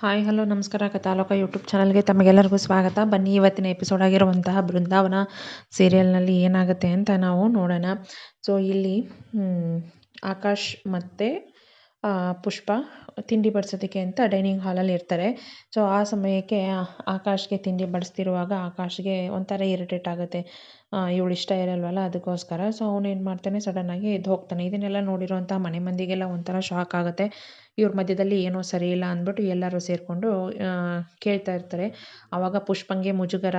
Hi, hello, ನಮಸ್ಕಾರ. ಕಥಾಲೋಕ YouTube ಚಾನಲ್ಗೆ ತಮಗೆಲ್ಲರಿಗೂ ಸ್ವಾಗತ. ಬನ್ನಿ, ಇವತ್ತಿನ ಎಪಿಸೋಡ್ ಆಗಿರುವಂತಹ ಬೃಂದಾವನ ಸೀರಿಯಲ್ನಲ್ಲಿ ಏನಾಗುತ್ತೆ ಅಂತ ನಾವು ನೋಡೋಣ. ಸೊ ಇಲ್ಲಿ ಆಕಾಶ್ ಮತ್ತು ಪುಷ್ಪ, ತಿಂಡಿ ಬಡಿಸೋದಕ್ಕೆ ಅಂತ ಡೈನಿಂಗ್ ಹಾಲಲ್ಲಿ ಇರ್ತಾರೆ. ಸೊ ಆ ಸಮಯಕ್ಕೆ ಆಕಾಶ್ಗೆ ತಿಂಡಿ ಬಡಿಸ್ತಿರುವಾಗ ಆಕಾಶ್ಗೆ ಒಂಥರ ಇರಿಟೇಟ್ ಆಗುತ್ತೆ. ಇವಳು ಇಷ್ಟ ಇರಲ್ವಲ್ಲ, ಅದಕ್ಕೋಸ್ಕರ. ಸೊ ಏನು ಮಾಡ್ತಾನೆ ಸಡನ್ನಾಗಿ ಎದ್ದು ಹೋಗ್ತಾನೆ. ಇದನ್ನೆಲ್ಲ ನೋಡಿರುವಂಥ ಮನೆ ಮಂದಿಗೆಲ್ಲ ಒಂಥರ ಶಾಕ್ ಆಗುತ್ತೆ. ಇವ್ರ ಮಧ್ಯದಲ್ಲಿ ಏನೋ ಸರಿ ಇಲ್ಲ ಅಂದ್ಬಿಟ್ಟು ಎಲ್ಲರೂ ಸೇರಿಕೊಂಡು ಕೇಳ್ತಾ ಇರ್ತಾರೆ. ಆವಾಗ ಪುಷ್ಪಂಗೆ ಮುಜುಗರ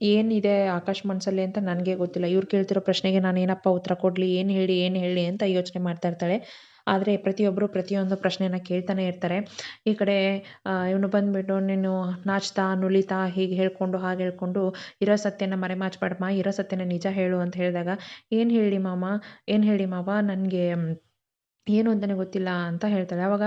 ಏನಿದೆ ಆಕಾಶ್ ಮನಸ್ಸಲ್ಲಿ ಅಂತ ನನಗೆ ಗೊತ್ತಿಲ್ಲ. ಇವ್ರು ಕೇಳ್ತಿರೋ ಪ್ರಶ್ನೆಗೆ ನಾನು ಏನಪ್ಪ ಉತ್ತರ ಕೊಡಲಿ, ಏನು ಹೇಳಿ ಏನು ಹೇಳಿ ಅಂತ ಯೋಚನೆ ಮಾಡ್ತಾ ಇರ್ತಾಳೆ. ಆದರೆ ಪ್ರತಿಯೊಬ್ಬರು ಪ್ರತಿಯೊಂದು ಪ್ರಶ್ನೆಯನ್ನು ಕೇಳ್ತಾನೆ ಇರ್ತಾರೆ. ಈ ಕಡೆ ಇವನು ಬಂದುಬಿಟ್ಟು ನೀನು ನಾಚ್ತಾ, ನುಲಿತಾ ಹೀಗೆ ಹೇಳ್ಕೊಂಡು, ಹಾಗೆ ಹೇಳ್ಕೊಂಡು ಇರೋ ಸತ್ಯನ ಮರೆಮಾಚಬೇಡಮ್ಮ, ಇರೋ ಸತ್ಯನ ನಿಜ ಹೇಳು ಅಂತ ಹೇಳಿದಾಗ, ಏನು ಹೇಳಿ ಮಾಮ? ಏನು ಹೇಳಿ ಮಾವ? ನನಗೆ ಏನು ಅಂತಲೇ ಗೊತ್ತಿಲ್ಲ ಅಂತ ಹೇಳ್ತಾಳೆ. ಆವಾಗ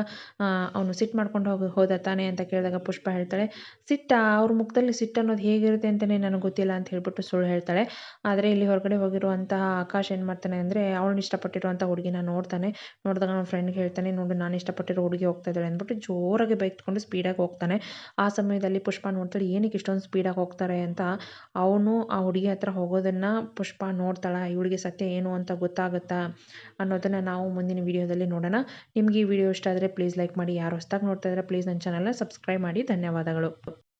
ಅವನು ಸಿಟ್ಟು ಮಾಡ್ಕೊಂಡು ಹೋಗಿ, ಹೋದ ತಾನೆ ಅಂತ ಕೇಳಿದಾಗ ಪುಷ್ಪ ಹೇಳ್ತಾಳೆ, ಸಿಟ್ಟ, ಅವ್ರ ಮುಖದಲ್ಲಿ ಸಿಟ್ಟು ಅನ್ನೋದು ಹೇಗಿರುತ್ತೆ ಅಂತಲೇ ನನಗೆ ಗೊತ್ತಿಲ್ಲ ಅಂತ ಹೇಳ್ಬಿಟ್ಟು ಸುಳ್ಳು ಹೇಳ್ತಾಳೆ. ಆದರೆ ಇಲ್ಲಿ ಹೊರಗಡೆ ಹೋಗಿರುವಂತಹ ಆಕಾಶ್ ಏನು ಮಾಡ್ತಾನೆ ಅಂದರೆ, ಅವಳನ್ನ ಇಷ್ಟಪಟ್ಟಿರುವಂಥ ಹುಡುಗಿನ ನೋಡ್ತಾನೆ. ನೋಡಿದಾಗ ಅವ್ನ ಫ್ರೆಂಡ್ಗೆ ಹೇಳ್ತಾನೆ, ನೋಡು, ನಾನು ಇಷ್ಟಪಟ್ಟಿರೋ ಹುಡುಗಿ ಹೋಗ್ತಾ ಇದ್ದಾಳೆ ಅಂದ್ಬಿಟ್ಟು ಜೋರಾಗಿ ಬೈಕ್ ಸ್ಪೀಡಾಗಿ ಹೋಗ್ತಾನೆ. ಆ ಸಮಯದಲ್ಲಿ ಪುಷ್ಪ ನೋಡ್ತಾಳೆ, ಏನಕ್ಕೆ ಇಷ್ಟೊಂದು ಸ್ಪೀಡಾಗಿ ಹೋಗ್ತಾರೆ ಅಂತ. ಅವನು ಆ ಹುಡುಗಿ ಹತ್ರ ಹೋಗೋದನ್ನು ಪುಷ್ಪ ನೋಡ್ತಾಳೆ. ಇವಳಿಗೆ ಸತ್ಯ ಏನು ಅಂತ ಗೊತ್ತಾಗುತ್ತಾ? ಅನ್ನೋದನ್ನು ನಾವು ಮುಂದಿನ ವಿಡಿಯೋದಲ್ಲಿ ನೋಡೋಣ. ನಿಮಗೆ ಈ ವಿಡಿಯೋ ಇಷ್ಟ ಆದರೆ ಪ್ಲೀಸ್ ಲೈಕ್ ಮಾಡಿ. ಯಾರು ಹೊಸ್ದಾಗಿ ನೋಡ್ತಾ ಇದ್ದರೆ ಪ್ಲೀಸ್ ನನ್ನ ಚಾನಲ್ನ ಸಬ್ಸ್ಕ್ರೈಬ್ ಮಾಡಿ. ಧನ್ಯವಾದಗಳು.